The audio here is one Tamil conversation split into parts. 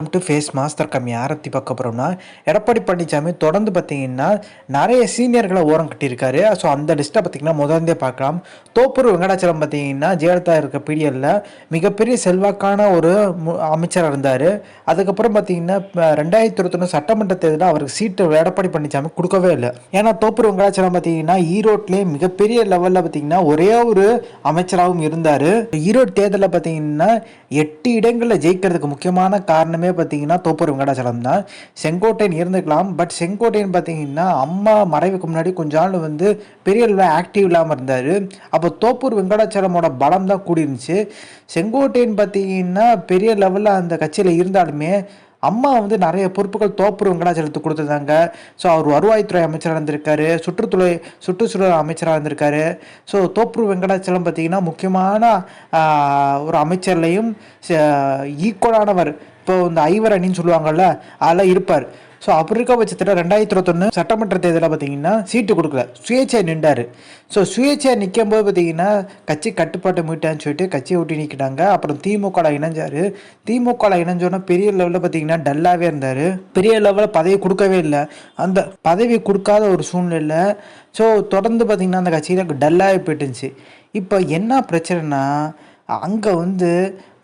டு ஃபேஸ் மாஸ்டர் கம்மி ஆரத்தி பார்க்க போகிறோம்னா எடப்பாடி பழனிசாமி தொடர்ந்து பார்த்தீங்கன்னா நிறைய சீனியர்களை ஓரம் கட்டியிருக்காரு. ஸோ அந்த லிஸ்ட்டை பார்த்தீங்கன்னா முதல்ந்தே பார்க்கலாம். தோப்பூர் வெங்கடாச்சலம் பார்த்தீங்கன்னா ஜெயலலிதா இருக்க பீரியடில் மிகப்பெரிய செல்வாக்கான ஒரு அமைச்சராக இருந்தார். அதுக்கப்புறம் பார்த்தீங்கன்னா இப்போ ரெண்டாயிரத்தி இருபத்தொன்று சட்டமன்ற தேர்தலில் அவருக்கு சீட்டு எடப்பாடி பழனிசாமி கொடுக்கவே இல்லை. ஏன்னா தோப்பூர் வெங்கடாச்சலம் பார்த்தீங்கன்னா ஈரோட்லேயே மிகப்பெரிய லெவலில் பார்த்தீங்கன்னா ஒரே ஒரு அமைச்சராகவும் இருந்தார். ஈரோடு தேர்தலில் பார்த்தீங்கன்னா எட்டு இடங்களில் ஜெயிக்கிறதுக்கு முக்கியமான காரணமே பார்த்தீங்கன்னா தோப்பூர் வெங்கடாச்சலம் தான். செங்கோட்டையன் இருந்துக்கலாம் பட் செங்கோட்டையன் பார்த்தீங்கன்னா அம்மா மறைவுக்கு முன்னாடி கொஞ்ச நாள் வந்து பெரிய அளவில் ஆக்டிவ் இல்லாமல் இருந்தார். அப்போ தோப்பூர் வெங்கடாச்சலமோட பலம் தான் கூடிருந்துச்சு. செங்கோட்டையன் பார்த்தீங்கன்னா பெரிய லெவலில் அந்த கட்சியில் இருந்தாலுமே அம்மா வந்து நிறைய பொறுப்புகள் தோப்பூர் வெங்கடாச்சலத்துக்கு கொடுத்துருந்தாங்க. ஸோ அவர் வருவாய்த்துறை அமைச்சராக இருந்திருக்காரு. சுற்றுத்துறை சுற்றுச்சூழல் அமைச்சராக இருந்திருக்காரு. ஸோ தோப்பூர் வெங்கடாச்சலம் பார்த்தீங்கன்னா முக்கியமான ஒரு அமைச்சர்லையும் ஈக்குவலானவர் இப்போ இந்த ஐவர் அணின்னு சொல்லுவாங்கல்ல அதெல்லாம் இருப்பார். ஸோ அப்படி இருக்க பட்சத்தில் ரெண்டாயிரத்தி இருபத்தொன்று சட்டமன்ற தேர்தலில் பார்த்தீங்கன்னா சீட்டு கொடுக்கல. சுயேட்சையாக நின்றார். ஸோ சுயேட்சையாக நிற்கும் போது பார்த்தீங்கன்னா கட்சி கட்டுப்பாட்டை மீட்டான்னு சொல்லிட்டு கட்சியை ஒட்டி நிற்கிட்டாங்க அப்புறம் திமுகவில் இணைஞ்சார். திமுகவில் இணைஞ்சோன்னா பெரிய லெவலில் பார்த்தீங்கன்னா டல்லாகவே இருந்தார். பெரிய லெவலில் பதவி கொடுக்கவே இல்லை. அந்த பதவி கொடுக்காத ஒரு சூழ்நிலையில் ஸோ தொடர்ந்து பார்த்தீங்கன்னா அந்த கட்சியில் டல்லாகவே போயிட்டுருந்துச்சு இப்போ என்ன பிரச்சனைனா அங்கே வந்து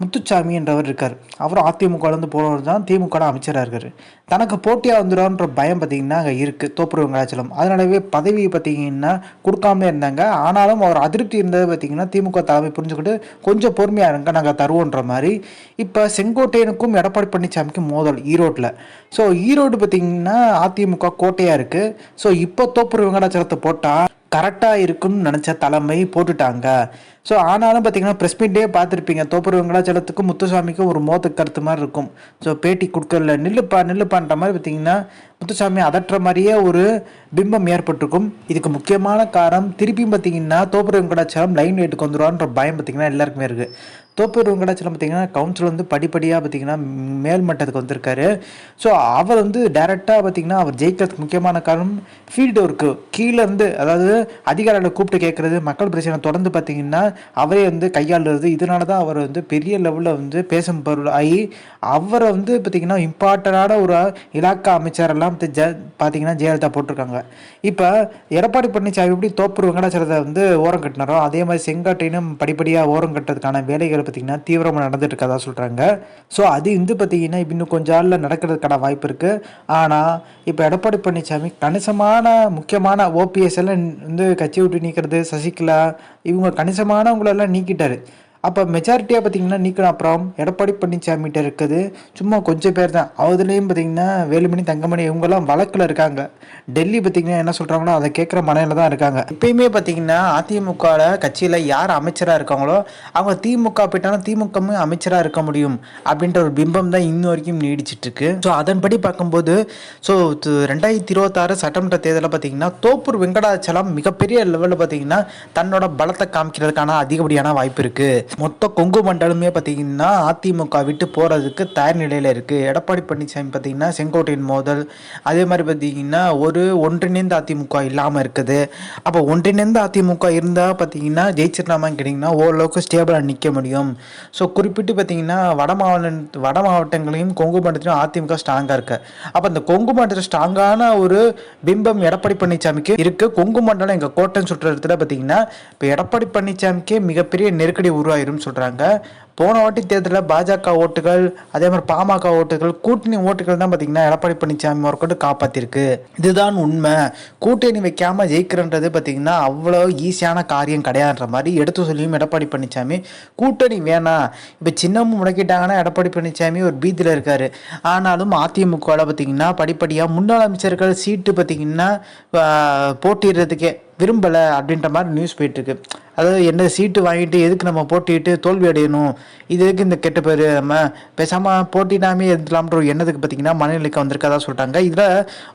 முத்துச்சாமி என்றவர் இருக்கார். அவரும் அதிமுகலேருந்து போனவர் தான் திமுக அமைச்சராக இருக்கார். தனக்கு போட்டியாக வந்துடும்ன்ற பயம் பார்த்தீங்கன்னா அங்கே இருக்குது தோப்புரு வெங்கடாச்சலம். அதனாலவே பதவி பார்த்தீங்கன்னா கொடுக்காமலே இருந்தாங்க. ஆனாலும் அவர் அதிருப்தி இருந்தது பார்த்திங்கன்னா திமுக தலைமை புரிஞ்சுக்கிட்டு கொஞ்சம் பொறுமையாக இருங்க நாங்கள் தருவோன்ற மாதிரி. இப்போ செங்கோட்டையனுக்கும் எடப்பாடி பழனிசாமிக்கும் மோதல் ஈரோட்டில் ஸோ ஈரோடு பார்த்தீங்கன்னா அதிமுக கோட்டையாக இருக்குது ஸோ இப்போ தோப்புரு வெங்கடாச்சலத்தை போட்டால் கரெக்டாக இருக்கும்னு நினச்ச தலைமை போட்டுட்டாங்க. ஸோ ஆனாலும் பார்த்தீங்கன்னா ப்ரெஸ் மீட்டே பார்த்துருப்பீங்க. தோப்பூர் வெங்கடாச்சலத்துக்கும் முத்துசாமிக்கும் ஒரு மோத கருத்து மாதிரி இருக்கும். ஸோ பேட்டி கொடுக்கல. நில்லுப்பா நில்லுப்பான்ற மாதிரி பார்த்தீங்கன்னா முத்துசாமி அதட்டுற மாதிரியே ஒரு பிம்பம் ஏற்பட்டிருக்கும். இதுக்கு முக்கியமான காரணம் திருப்பியும் பார்த்தீங்கன்னா தோப்பூர் வெங்கடாச்சலம் லைன் வெயிட்டுக்கு வந்துடுவான்ற பயம் பார்த்தீங்கன்னா எல்லாருக்குமே இருக்குது தோப்பூர் வெங்கடாச்சலம் பார்த்தீங்கன்னா கவுன்சில் வந்து படிப்படியாக பார்த்தீங்கன்னா மேல்மட்டத்துக்கு வந்திருக்காரு. ஸோ அவர் வந்து டைரெக்டாக பார்த்தீங்கன்னா அவர் ஜெயிக்கிறதுக்கு முக்கியமான காரணம் ஃபீல்டு ஒர்க்கு கீழேருந்து அதாவது அதிகாரிகளை கூப்பிட்டு கேட்குறது மக்கள் பிரச்சனை தொடர்ந்து பார்த்தீங்கன்னா அவரே வந்து கையாளுறது. இதனால தான் அவர் வந்து பெரிய லெவலில் வந்து பேசும் பொருள் ஆகி அவரை வந்து பார்த்தீங்கன்னா இம்பார்ட்டண்டான ஒரு இலாக்கா அமைச்சரெல்லாம் ஜ பார்த்தீங்கன்னா ஜெயலலிதா போட்டிருக்காங்க. இப்போ எடப்பாடி பழனிசாமி எப்படி தோப்பூர் வெங்கடாச்சலத்தை வந்து ஓரம் கட்டினாரோ அதே மாதிரி செங்காட்டையினும் படிப்படியாக ஓரம் கட்டுறதுக்கான வேலைகள் பார்த்தீங்கன்னா தீவிரமாக நடந்துட்டு இருக்கதா சொல்கிறாங்க ஸோ அது வந்து பார்த்திங்கன்னா இன்னும் கொஞ்ச நாளில் நடக்கிறதுக்கான வாய்ப்பு இருக்குது ஆனால் இப்போ எடப்பாடி பழனிசாமி கணிசமான முக்கியமான ஓபிஎஸ் எல்லாம் வந்து கட்சி விட்டு நீக்கிறது சசிகலா இவங்க கணிசமான ஆனவங்களெல்லாம் நீக்கிட்டாரு. அப்போ மெஜாரிட்டியாக பார்த்தீங்கன்னா நீக்கணும். அப்புறம் எடப்பாடி பழனிசாமிகிட்ட இருக்குது. சும்மா கொஞ்சம் பேர் தான் அதுலேயும் பார்த்தீங்கன்னா வேலுமணி தங்கமணி இவங்கெல்லாம் வழக்கில் இருக்காங்க. டெல்லி பார்த்தீங்கன்னா என்ன சொல்கிறாங்களோ அதை கேட்குற மனையில் தான் இருக்காங்க. இப்போயுமே பார்த்தீங்கன்னா அதிமுகவில் கட்சியில் யார் அமைச்சராக இருக்காங்களோ அவங்க திமுக போயிட்டாலும் திமுகமும் அமைச்சராக இருக்க முடியும் அப்படின்ற ஒரு பிம்பம் தான் இன்ன வரைக்கும் நீடிச்சிட்ருக்கு. ஸோ அதன்படி பார்க்கும்போது ஸோ ரெண்டாயிரத்தி இருபத்தாறு சட்டமன்ற தேர்தலில் பார்த்தீங்கன்னா தோப்பூர் வெங்கடாச்சலம் மிகப்பெரிய லெவலில் பார்த்தீங்கன்னா தன்னோட பலத்தை காமிக்கிறதுக்கான அதிகப்படியான வாய்ப்பு இருக்குது மொத்த கொங்கு மண்டலமே பார்த்தீங்கன்னா அதிமுக விட்டு போகிறதுக்கு தயார் நிலையில் இருக்குது எடப்பாடி பழனிசாமி பார்த்தீங்கன்னா செங்கோட்டையின் மோதல் அதே மாதிரி பார்த்தீங்கன்னா ஒரு ஒன்றிணைந்த அதிமுக இல்லாமல் இருக்குது. அப்போ ஒன்றிணைந்த அதிமுக இருந்தால் பார்த்தீங்கன்னா ஜெயிச்சிடலாமான்னு கேட்டிங்கன்னா ஓரளவுக்கு ஸ்டேபிளாக நிற்க முடியும். ஸோ குறிப்பிட்டு பார்த்தீங்கன்னா வட மாவட்ட வட மாவட்டங்களையும் கொங்கு மண்டலத்திலும் அதிமுக ஸ்ட்ராங்காக இருக்கு. அப்போ அந்த கொங்கு மண்டலம் ஸ்ட்ராங்கான ஒரு பிம்பம் எடப்பாடி பழனிசாமிக்கு இருக்குது கொங்கு மண்டலம் எங்கள் கோட்டைன்னு சொல்கிற இடத்துல பார்த்தீங்கன்னா இப்போ எடப்பாடி பழனிசாமிக்கே மிகப்பெரிய நெருக்கடி உருவாயிரும் சொல்கிறாங்க போன வாட்டி தேர்தலில் பாஜக ஓட்டுகள் அதே மாதிரி பாமக ஓட்டுகள் கூட்டணி ஓட்டுகள் தான் பார்த்தீங்கன்னா எடப்பாடி பழனிசாமி அவர்கிட்ட காப்பாற்றிருக்கு இதுதான் உண்மை. கூட்டணி வைக்காமல் ஜெயிக்கிறன்றது பார்த்தீங்கன்னா அவ்வளோ ஈஸியான காரியம் கிடையாதுன்ற மாதிரி எடுத்து சொல்லியும் எடப்பாடி பழனிசாமி கூட்டணி வேணாம் இப்போ சின்னமும் முடக்கிட்டாங்கன்னா எடப்பாடி பழனிசாமி ஒரு பீதியில் இருக்கார். ஆனாலும் அதிமுகவில் பார்த்தீங்கன்னா படிப்படியாக முன்னாள் அமைச்சர்கள் சீட்டு பார்த்தீங்கன்னா போட்டிடுறதுக்கே விரும்பலை அப்படின்ற மாதிரி நியூஸ் போயிட்டுருக்கு அதாவது என்ன சீட்டு வாங்கிட்டு எதுக்கு நம்ம போட்டிட்டு தோல்வி அடையணும்? இது எதுக்கு இந்த கெட்ட பேர்? நம்ம பேசாமல் போட்டினாமே இருந்தலாம்ன்ற ஒரு எண்ணத்துக்கு பார்த்தீங்கன்னா மனநிலைக்கு வந்திருக்கதா சொல்லிட்டாங்க இதில்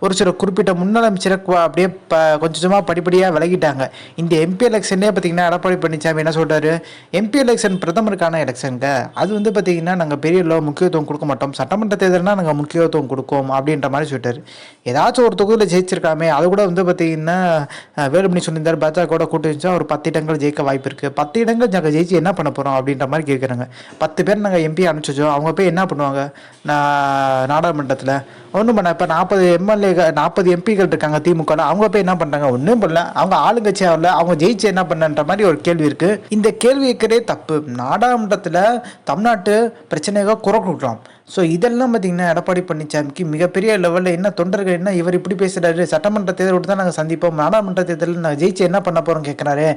ஒரு சில குறிப்பிட்ட முன்னாள் அமைச்சரை அப்படியே ப கொஞ்சம் கொஞ்சமாக படிப்படியாக விலகிட்டாங்க. இந்த எம்பி எலெக்ஷனே பார்த்தீங்கன்னா எடப்பாடி பழனிசாமி என்ன சொல்கிறாரு எம்பி எலெக்ஷன் பிரதமருக்கான எலெக்ஷனுங்க அது வந்து பார்த்தீங்கன்னா நாங்கள் பெரிய லோ முக்கியத்துவம் கொடுக்க மாட்டோம். சட்டமன்ற தேர்தல்னால் நாங்கள் முக்கியத்துவம் கொடுப்போம் அப்படின்ற மாதிரி சொல்லிட்டார். ஏதாச்சும் ஒரு தொகுதியில் ஜெயிச்சிருக்காமே அது கூட வந்து பார்த்தீங்கன்னா வேலுமணி சொல்லியிருந்தார் பாஜக கூட கூட்டு வச்சா ஒரு பத்து இடங்கள் ஜெயிக்க வாய்ப்பு இருக்குது பத்து இடங்கள் நாங்கள் ஜெயிச்சு என்ன பண்ண போகிறோம் அப்படின்ற மாதிரி கேட்குறாங்க பத்து பேர் நாங்கள் எம்பி அனுப்பிச்சோம். அவங்க போய் என்ன பண்ணுவாங்க? நான் நாடாளுமன்றத்தில். ஒன்றும் பண்ண இப்போ நாற்பது எம்எல்ஏ நாற்பது எம்பிகள் இருக்காங்க திமுக அவங்க போய் என்ன பண்ணுறாங்க ஒன்றும் பண்ணல. அவங்க ஆளுங்கட்சி ஆகல அவங்க ஜெயிச்சு என்ன பண்ணன்ற மாதிரி ஒரு கேள்வி இருக்குது இந்த கேள்வி இருக்கிறதே தப்பு. நாடாளுமன்றத்தில் தமிழ்நாட்டு பிரச்சனையாக குறை கொடுக்கலாம் ஸோ இதெல்லாம் பார்த்தீங்கன்னா எடப்பாடி பழனிசாமிக்கு மிகப்பெரிய லெவலில் என்ன தொண்டர்கள் என்ன இவர் இப்படி பேசுகிறாரு சட்டமன்ற தேர்தல் விட்டு தான் நாங்கள் சந்திப்போம். நாடாளுமன்ற தேர்தலில் நாங்கள் ஜெயிச்சு என்ன பண்ண போகிறோம் கேட்குறாரு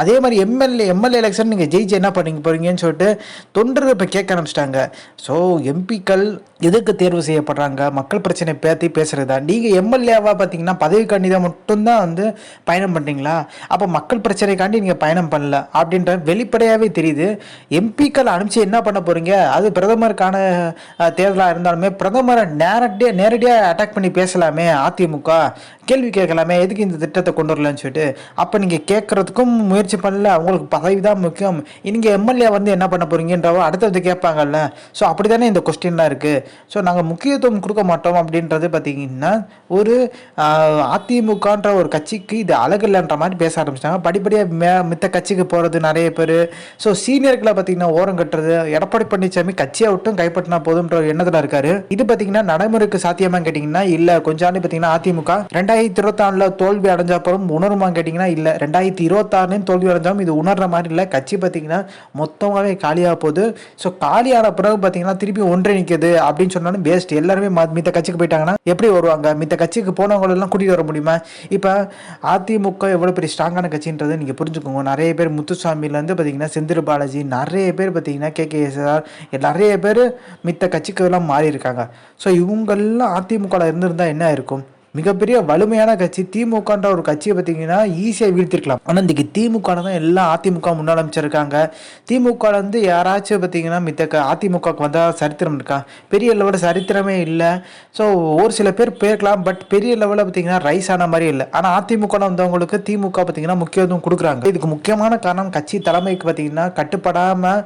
அதே அதே மாதிரி எம்எல்ஏ எம்எல்ஏ எலெக்ஷன் நீங்கள் ஜெயிச்சு என்ன பண்ணிக்க போகிறீங்கன்னு சொல்லிட்டு தொண்டர்கள் இப்போ கேட்க ஆரம்பிச்சிட்டாங்க. ஸோ எம்பிக்கள் எதுக்கு தேர்வு செய்யப்படுறாங்க? மக்கள் பிரச்சனை பேத்தி பேசுகிறதா நீங்கள் எம்எல்ஏவாக பார்த்தீங்கன்னா பதவிக்காண்டி தான் மட்டும்தான் வந்து பயணம் பண்ணுறீங்களா அப்போ மக்கள் பிரச்சனைக்காண்டி நீங்கள் பயணம் பண்ணல அப்படின்ற வெளிப்படையாகவே தெரியுது. எம்பிக்கள் அனுப்பிச்சு என்ன பண்ண போகிறீங்க அது பிரதமருக்கான தேர்தலாக இருந்தாலுமே பிரதமரை நேரடியாக நேரடியாக அட்டாக் பண்ணி பேசலாமே அதிமுக. கேள்வி கேட்கலாமே எதுக்கு இந்த திட்டத்தை கொண்டு வரலன்னு சொல்லிட்டு. அப்போ நீங்கள் கேட்குறதுக்கும் முயற்சி பண்ணல. அவங்களுக்கு பதவி தான் முக்கியம். நீங்கள் எம்எல்ஏ வந்து என்ன பண்ண போகிறீங்கன்றவோ அடுத்தது கேட்பாங்கல்ல. ஸோ அப்படி தானே இந்த கொஸ்டின்லாம் இருக்குது ஸோ நாங்கள் முக்கியத்துவம் கொடுக்க மாட்டோம் அப்படின்றது பார்த்தீங்கன்னா ஒரு அதிமுகன்ற ஒரு கட்சிக்கு இது அழகில்லைன்ற மாதிரி பேச ஆரம்பிச்சிட்டாங்க. படிப்படியாக மே மித்த கட்சிக்கு போகிறது நிறைய பேர். ஸோ சீனியர்களை பார்த்தீங்கன்னா ஓரம் கட்டுறது எடப்பாடி பழனிசாமி கட்சியை விட்டும் கைப்பற்றினா போதும்ன்ற ஒரு எண்ணத்தில் இருக்காரு. இது பார்த்தீங்கன்னா நடைமுறைக்கு சாத்தியமாக கேட்டிங்கன்னா இல்லை கொஞ்சம் ஆண்டு பார்த்தீங்கன்னா அதிமுக ரெண்டாயிரத்தி இருபத்தாறில் தோல்வி அடைஞ்ச அப்புறம் உணருமா கேட்டிங்கன்னா இல்லை. ரெண்டாயிரத்தி இருபத்தாறுலையும் தோல்வி அடைஞ்சாலும் இது உணர்ற மாதிரி இல்லை. கட்சி பார்த்தீங்கன்னா மொத்தமாகவே காலியாக போகுது. ஸோ காலியான பிறகு பார்த்தீங்கன்னா திருப்பி நிற்குது அப்படின்னு சொன்னாலும் பேஸ்ட் எல்லாருமே மித்த கட்சிக்கு போயிட்டாங்கன்னா எப்படி வருவாங்க? மித்த கட்சிக்கு போனவங்களெல்லாம் கூட்டிகிட்டு வர முடியுமா? இப்போ அதிமுக எவ்வளோ பெரிய ஸ்ட்ராங்கான கட்சின்றது நீங்கள் புரிஞ்சுக்கோங்க. நிறைய பேர் முத்துசாமிலேருந்து பார்த்தீங்கன்னா செந்தில் பாலாஜி நிறைய பேர் பார்த்தீங்கன்னா கே கே நிறைய பேர் மித்த கட்சிக்கு எல்லாம் மாறி இருக்காங்க ஸோ இவங்கெல்லாம் அதிமுகவில் இருந்திருந்தால் என்ன இருக்கும் மிகப்பெரிய வலிமையான கட்சி. திமுகன்ற ஒரு கட்சியை பார்த்தீங்கன்னா ஈஸியாக வீழ்த்திருக்கலாம். ஆனால் இன்றைக்கி திமுக தான் எல்லாம் அதிமுக முன்னாள் அமைச்சிருக்காங்க திமுக வந்து யாராச்சும் பார்த்தீங்கன்னா மித்த அதிமுகவுக்கு வந்தால் சரித்திரம் இருக்கா? பெரிய லெவலில் சரித்திரமே இல்லை. ஸோ ஒரு சில பேர் பேர்க்கலாம் பட் பெரிய லெவலில் பார்த்தீங்கன்னா ரைஸ் ஆன மாதிரி இல்லை. ஆனால் அதிமுக வந்தவங்களுக்கு திமுக பார்த்தீங்கன்னா முக்கியத்துவம் கொடுக்குறாங்க. இதுக்கு முக்கியமான காரணம் கட்சி தலைமைக்கு பார்த்தீங்கன்னா கட்டுப்படாமல்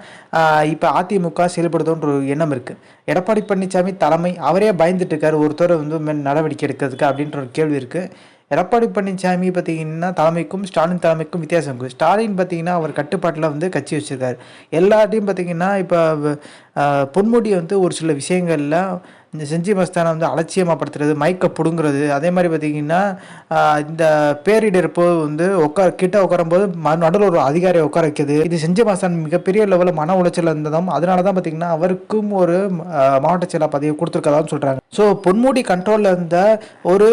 இப்போ அதிமுக செயல்படுதுன்ற ஒரு எண்ணம் இருக்குது எடப்பாடி பழனிசாமி தலைமை அவரே பயந்துட்டு இருக்காரு. ஒருத்தர் வந்து நடவடிக்கை எடுக்கிறதுக்கு அப்படின்ற ஒரு கேள்வி இருக்குது எடப்பாடி பழனிசாமி பார்த்தீங்கன்னா தலைமைக்கும் ஸ்டாலின் தலைமைக்கும் வித்தியாசம் இருக்குது ஸ்டாலின் பார்த்தீங்கன்னா அவர் கட்டுப்பாட்டில் வந்து கட்சி வச்சுருக்காரு. எல்லாத்தையும் பார்த்தீங்கன்னா இப்போ பொன்முடி வந்து ஒரு சில விஷயங்களில் இந்த செஞ்சி மஸ்தானை வந்து அலட்சியமாகப்படுத்துறது மைக்கை பிடுங்குறது அதே மாதிரி பார்த்திங்கன்னா இந்த பேரிடர்ப்போ வந்து உட்கார கிட்ட உட்காரும்போது நடுவில் ஒரு அதிகாரியை உட்கார வைக்கிறது. இது செஞ்சி மஸ்தான் மிகப்பெரிய லெவலில் மன உளைச்சல் இருந்ததும் அதனால தான் பார்த்திங்கன்னா அவருக்கும் ஒரு மாவட்ட செயலாக பதவி கொடுத்துருக்கதான்னு சொல்கிறாங்க ஸோ பொன்முடி கண்ட்ரோலில் இருந்த ஒரு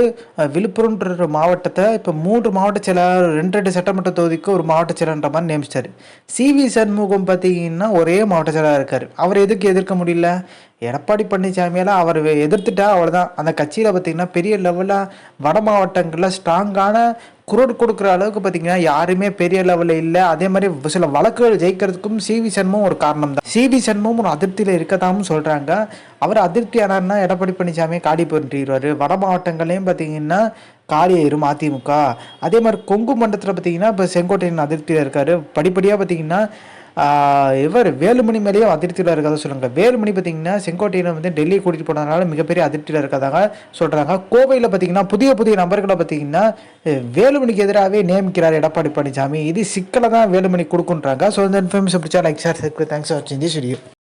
விழுப்புரம்ன்ற மாவட்டத்தை இப்போ மூன்று மாவட்ட செயலாளர் ரெண்டு ரெண்டு சட்டமன்ற தொகுதிக்கு ஒரு மாவட்ட செயலர்ன்ற மாதிரி நியமிச்சார் சி வி சண்முகம் பார்த்தீங்கன்னா ஒரே மாவட்ட செயலாளர் இருக்கார். அவர் எதுக்கு எதிர்க்க முடியல? எடப்பாடி பழனிசாமியெல்லாம் அவர் எதிர்த்துட்டா அவ்வளோதான் அந்த கட்சியில் பார்த்திங்கன்னா பெரிய லெவலில் வட மாவட்டங்களில் ஸ்ட்ராங்கான குரல் கொடுக்குற அளவுக்கு பார்த்தீங்கன்னா யாருமே பெரிய லெவலில் இல்லை. அதே மாதிரி சில வழக்குகள் ஜெயிக்கிறதுக்கும் சிவி சண்முகம் ஒரு காரணம் தான். சிவி சண்முகம் ஒரு அதிருப்தியில் இருக்கதாகவும் சொல்கிறாங்க அவர் அதிருப்தி ஆனார்னா எடப்பாடி பழனிசாமி காடி பண்ணிடுவார். வட மாவட்டங்களையும் பார்த்தீங்கன்னா காலி ஆயிரும் அதிமுக. அதே மாதிரி கொங்கு மண்டலத்தில் பார்த்தீங்கன்னா இப்போ செங்கோட்டையின் அதிருப்தியில் இருக்கார். படிப்படியாக பார்த்தீங்கன்னா இவர் வேலுமணி மேலேயும் அதிருப்தியில் இருக்கதா சொல்லுங்கள் வேலுமணி பார்த்தீங்கன்னா செங்கோட்டையில் வந்து டெல்லி கூட்டிகிட்டு போனதுனால மிகப்பெரிய அதிருப்தியில் இருக்கதாக சொல்கிறாங்க கோவையில் பார்த்தீங்கன்னா புதிய புதிய நபர்களை பார்த்தீங்கன்னா வேலுமணிக்கு எதிராகவே நியமிக்கிறார் எடப்பாடி பழனிசாமி. இது சிக்கலை தான் வேலுமணி கொடுக்குன்றாங்க. ஸோ இந்த இன்ஃபர்மேஷன் பிடிச்சா லைக் சார் தேங்க்ஸ் ஃபார் வாட்சிங் தி வீடியோ